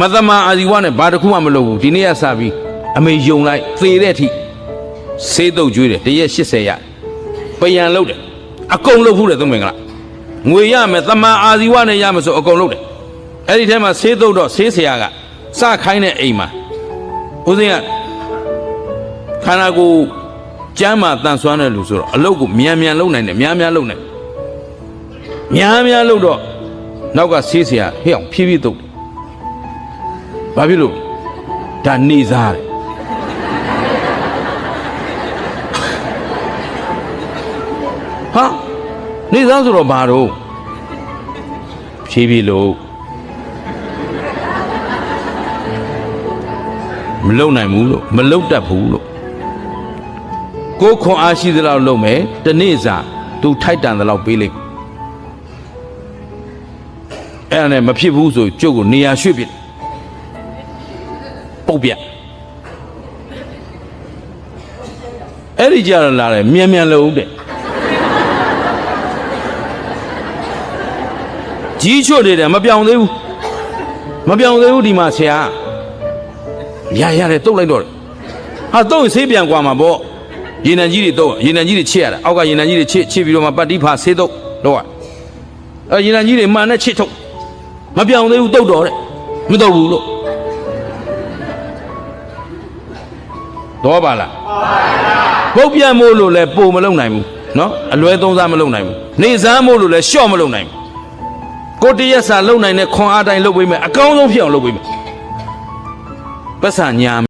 မသမာအာဇီဝနဲ့ဘာတစ်ခုမှမလုပ်ဘူးဒီနေ့ကစပြီးအမေယုံလိုက်သေတဲ့အထိဆေးတုပ်ကျွေးတယ်တရက်80ရပယံလုပ်တယ်အကုန်လုပ်ဘူးတယ်သုံးမင်္ဂလာငွေရမယ်သမာအာဇီဝနဲ့ရမယ်ဆိုအကုန်လုပ်တယ်အဲ့ဒီထဲမှာဆေးတုပ်တော့ဆေးဆရာကစခိုင်းတဲ့အိမ်မှာဦးစင်းကခန္ဓာကိုယ်ကျမ်းမာတန်ဆွမ်းတဲ့လူဆိုတော့အလုပ်ကိုမြန်မြန်လုပ်နိုင်တယ်များများလုပ်နိုင်တယ်များများလုပ်တော့နောက်ကဆေးဆရာဟဲ့အောင်ဖြည်းဖြည်းတုပ်တယ် ဘာဖြစ်လို့ဒါနေစားတယ်ဟာနေစားဆိုတော့ဘာတော့ဖြည်းဖြည်းလို့မလုံနိုင်ဘူးလို့မလုံတတ်ဘူးလို့ကိုယ်ခွန်အားရှိသလောက်လုံမယ်တနေ့စာသူထိုက်တန်သလောက်ပေးလိုက်အဲ့ဒါနဲ့မဖြစ်ဘူးဆိုကျုပ်ကိုနေရာရွှေ့ပြစ် ပုတ်ပြတ်အဲ့ဒီကြရလာတယ်မြန်မြန်လုံးတဲ့ကြီးချွတ်နေတယ်မပြောင်းသေးဘူးမပြောင်းသေးဘူးဒီမှာဆရာရရတယ်တုတ်လိုက်တော့တယ်ဟာတုတ်ရင်ဆေးပြန်กว่าမှာပေါ့ရေနံကြီးတွေတုတ်ရေနံကြီးတွေချစ်ရတာအောက်ကရေနံကြီးတွေချစ်ချစ်ပြီးတော့မှပတ်တိဖာဆေးတုတ်တော့အဲရေနံကြီးတွေမှန်နဲ့ချစ်ထုတ်မပြောင်းသေးဘူးတုတ်တော့တဲ့မတုတ်ဘူးလို့ တော့ပါလားပုတ်ပြတ်မို့လို့လဲပုံမလုံနိုင်ဘူးနော်အလွဲသုံးစားမလုံနိုင်ဘူးနေစမ်းမို့လို့လဲရှော့မလုံနိုင်ဘူးကိုတရက်စာလုံနိုင်တဲ့ခွန်အားတိုင်းလုပ်ပေးမယ်အကောင်းဆုံးဖြစ်အောင်လုပ်ပေးမယ်ပတ်စံညာ